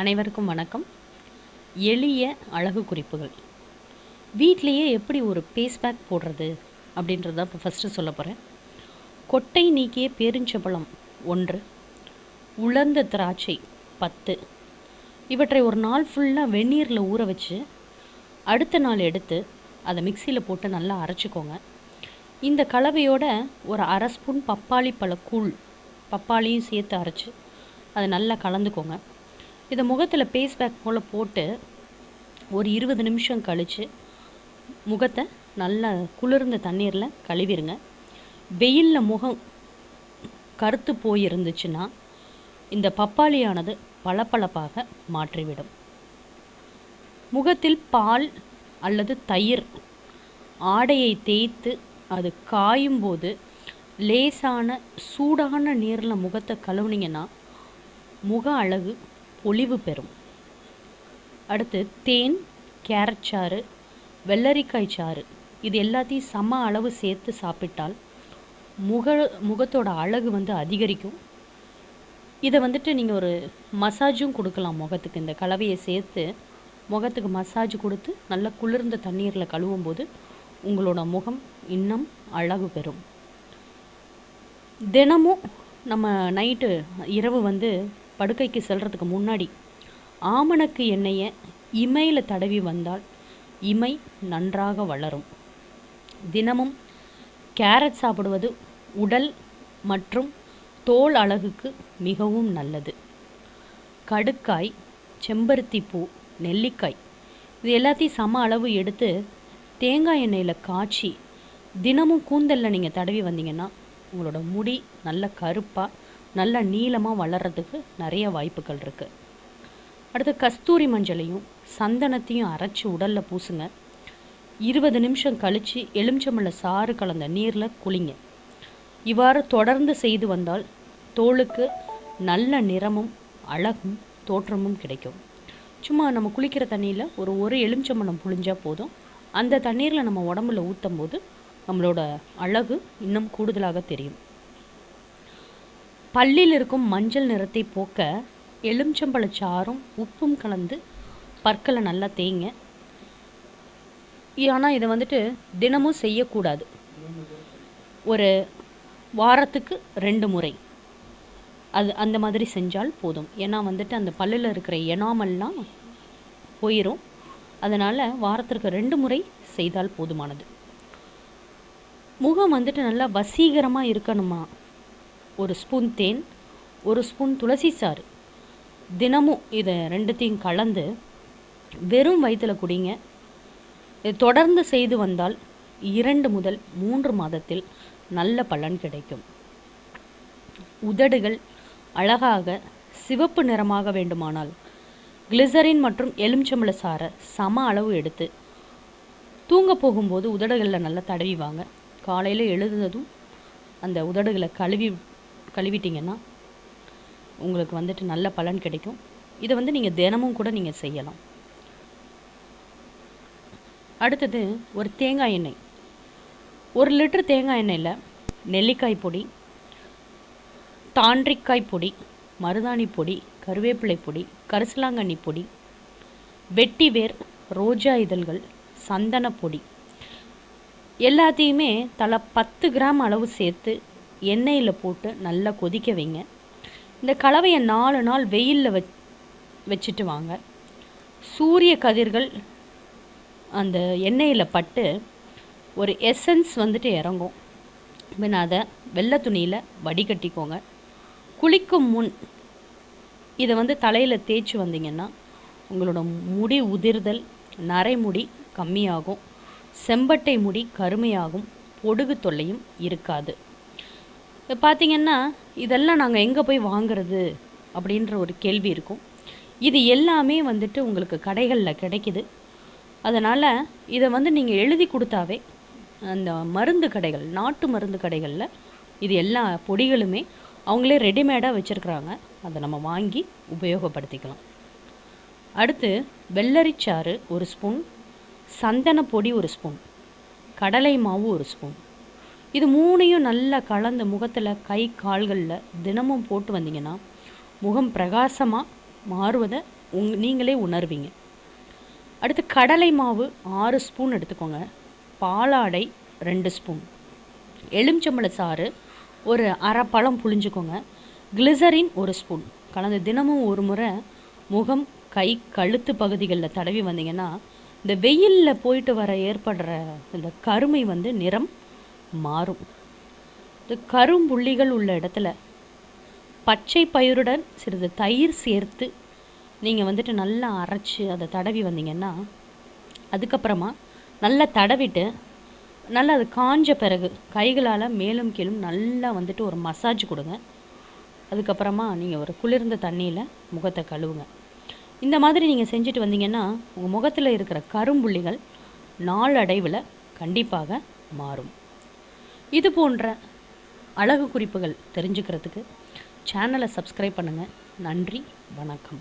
அனைவருக்கும் வணக்கம். எளிய அழகு குறிப்புகள். வீட்லேயே எப்படி ஒரு பேஸ் பேக் போடுறது அப்படின்றத இப்போ ஃபஸ்ட்டு சொல்ல போகிறேன் கொட்டை நீக்கிய பேரிச்சம்பழம் ஒன்று உலர்ந்த திராட்சை பத்து. இவற்றை ஒரு நாள் ஃபுல்லாக வெந்நீரில் ஊற வச்சு அடுத்த நாள் எடுத்து அதை மிக்சியில் போட்டு நல்லா அரைச்சிக்கோங்க. இந்த கலவையோட ஒரு அரை ஸ்பூன் பப்பாளி பழக்கூழ் பப்பாளியும் சேர்த்து அரைச்சி அதை நல்லா கலந்துக்கோங்க. இதை முகத்தில் பேஸ் பேக் போல் போட்டு ஒரு இருபது நிமிஷம் கழித்து முகத்தை நல்லா குளிர்ந்த தண்ணீரில் கழுவிடுங்க வெயிலில் முகம் கருத்து போயிருந்துச்சுன்னா இந்த பப்பாளியானது பளபளப்பாக மாற்றிவிடும். முகத்தில் பால் அல்லது தயிர் ஆடையை தேய்த்து அது காயும் போது லேசான சூடான நீரில் முகத்தை கழுவுனீங்கன்னா முக அழகு ஒளிவு பெறும். அடுத்து தேன் கேரட் சாறு வெள்ளரிக்காய் சாறு. இது எல்லாத்தையும் சம அளவு சேர்த்து சாப்பிட்டால் முக முகத்தோட அழகு வந்து அதிகரிக்கும். இதை வந்துட்டு நீங்கள் ஒரு மசாஜும் கொடுக்கலாம் முகத்துக்கு. இந்த கலவையை சேர்த்து முகத்துக்கு மசாஜ் கொடுத்து நல்லா குளிர்ந்த தண்ணீரில் கழுவும் போது உங்களோட முகம் இன்னும் அழகு பெறும். தினமும் நம்ம நைட்டு இரவு வந்து படுக்கைக்கு செல்றதுக்கு முன்னாடி ஆமணக்கு எண்ணெயை இமையில் தடவி வந்தால் இமை நன்றாக வளரும். தினமும் கேரட் சாப்பிடுவது உடல் மற்றும் தோல் அழகுக்கு மிகவும் நல்லது. கடுக்காய் செம்பருத்தி பூ நெல்லிக்காய் இது எல்லாத்தையும் சம அளவு எடுத்து தேங்காய் எண்ணெயில் காய்ச்சி தினமும் கூந்தலில் நீங்கள் தடவி வந்தீங்கன்னா உங்களோட முடி நல்ல கருப்பாக நல்ல நீளமாக வளர்கிறதுக்கு நிறைய வாய்ப்புகள் இருக்குது அடுத்து கஸ்தூரி மஞ்சளையும் சந்தனத்தையும் அரைச்சி உடலில் பூசுங்க. இருபது நிமிஷம் கழித்து எலுமிச்சம்பழ சாறு கலந்த நீரில் குளிங்க. இவ்வாறு தொடர்ந்து செய்து வந்தால் தோலுக்கு நல்ல நிறமும் அழகும் தோற்றமும் கிடைக்கும். சும்மா நம்ம குளிக்கிற தண்ணியில் ஒரு ஒரு எலுமிச்சம்பழம் புழிஞ்சால் போதும். அந்த தண்ணீரில் நம்ம உடம்புல ஊற்றும் போது நம்மளோட அழகு இன்னும் கூடுதலாக தெரியும். பல்லில் இருக்கும் மஞ்சள் நிறத்தை போக்க எலுமிச்சம்பழச்சாறும் உப்பும் கலந்து பற்களை நல்லா தேய்ங்க. ஆனால் இதை வந்துட்டு தினமும் செய்யக்கூடாது. ஒரு வாரத்துக்கு ரெண்டு முறை. அது அந்த மாதிரி செஞ்சால் போதும். ஏன்னா வந்துட்டு அந்த பல்லில் இருக்கிற எனாமல்லாம் போயிடும் அதனால் வாரத்திற்கு ரெண்டு முறை செய்தால் போதுமானது. முகம் வந்துட்டு நல்லா வசீகரமாக இருக்கணுமா? ஒரு ஸ்பூன் தேன் ஒரு ஸ்பூன் துளசி சாறு. தினமும் இதை ரெண்டுத்தையும் கலந்து வெறும் வயிற்றில் குடிங்க. இதை தொடர்ந்து செய்து வந்தால் இரண்டு முதல் மூன்று மாதத்தில் நல்ல பலன் கிடைக்கும். உதடுகள் அழகாக சிவப்பு நிறமாக வேண்டுமானால் கிளிசரின் மற்றும் எலுமிச்சம்பழ சாறை சம அளவு எடுத்து தூங்க போகும்போது உதடுகளில் நல்லா தடவி வாங்க. காலையில் எழுதுனதும் அந்த உதடுகளை கழுவி கழுவிட்டிங்கன்னா உங்களுக்கு வந்துட்டு நல்ல பலன் கிடைக்கும். இதை வந்து நீங்கள் தினமும் கூட நீங்கள் செய்யலாம். அடுத்தது ஒரு தேங்காய் எண்ணெய். ஒரு லிட்டர் தேங்காய் எண்ணெயில் நெல்லிக்காய் பொடி தாண்டிக்காய் பொடி மருதாணி பொடி கருவேப்பிலை பொடி கரிசலாங்கண்ணி பொடி வெட்டி வேர் ரோஜா இதழ்கள் சந்தன பொடி. எல்லாத்தையுமே தலா பத்து கிராம் அளவு சேர்த்து எண்ணெயில் போட்டு நல்லா கொதிக்க வைங்க. இந்த கலவையை நாலு நாள் வெயிலில் வச் வச்சுட்டு வாங்க. சூரிய கதிர்கள் அந்த எண்ணெயில் பட்டு ஒரு எசன்ஸ் வந்துட்டு இறங்கும். பின் அதை வெள்ளை துணியில் வடிகட்டிக்கோங்க. குளிக்கும் முன் இதை வந்து தலையில் தேய்ச்சி வந்தீங்கன்னா உங்களோட முடி உதிர்தல் நரைமுடி கம்மியாகும். செம்பட்டை முடி கருமையாகும். பொடுகு தொல்லையும் இருக்காது. பார்த்தீங்கன்னா இதெல்லாம் நாங்கள் எங்கே போய் வாங்குறது அப்படின்ற ஒரு கேள்வி இருக்கும். இது எல்லாமே வந்துட்டு உங்களுக்கு கடைகளில் கிடைக்குது. அதனால் இதை வந்து நீங்கள் எழுதி கொடுத்தாவே அந்த மருந்து கடைகள் நாட்டு மருந்து கடைகளில் இது எல்லா பொடிகளுமே அவங்களே ரெடிமேடாக வச்சுருக்குறாங்க. அதை நம்ம வாங்கி உபயோகப்படுத்திக்கலாம். அடுத்து வெள்ளரிச்சாறு ஒரு ஸ்பூன் சந்தன பொடி ஒரு ஸ்பூன் கடலை மாவு ஒரு ஸ்பூன். இது மூணையும் நல்லா கலந்து முகத்தில் கை கால்களில் தினமும் போட்டு வந்தீங்கன்னா முகம் பிரகாசமாக மாறுவதை உங் நீங்களே உணர்வீங்க. அடுத்து கடலை மாவு ஆறு ஸ்பூன் எடுத்துக்கோங்க. பாலாடை ரெண்டு ஸ்பூன். எலுமிச்சம்பழ சாறு ஒரு அரை பழம் புழிஞ்சுக்கோங்க. கிளிசரின் ஒரு ஸ்பூன். கலந்து தினமும் ஒரு முறை முகம் கை கழுத்து பகுதிகளில் தடவி வந்தீங்கன்னா இந்த வெயிலில் போயிட்டு வர ஏற்படுற இந்த கருமை வந்து நிறம் மாறும். இந்த கரும்புள்ளிகள் உள்ள இடத்துல. பச்சை பயிருடன் சிறிது தயிர் சேர்த்து நீங்கள் வந்துட்டு நல்லா அரைச்சி அதை தடவி வந்தீங்கன்னா அதுக்கப்புறமா நல்லா தடவிட்டு நல்லா அது காஞ்ச பிறகு கைகளால் மேலும் கீழும் நல்லா வந்துட்டு ஒரு மசாஜ் கொடுங்க. அதுக்கப்புறமா நீங்கள் ஒரு குளிர்ந்த தண்ணியில் முகத்தை கழுவுங்க. இந்த மாதிரி நீங்கள் செஞ்சுட்டு வந்தீங்கன்னா உங்கள் முகத்தில் இருக்கிற கரும்புள்ளிகள் நாளடைவில் கண்டிப்பாக மாறும். இது போன்ற அழகு குறிப்புகள் தெரிஞ்சுக்கிறதுக்கு சேனலை சப்ஸ்கிரைப் பண்ணுங்கள் நன்றி வணக்கம்.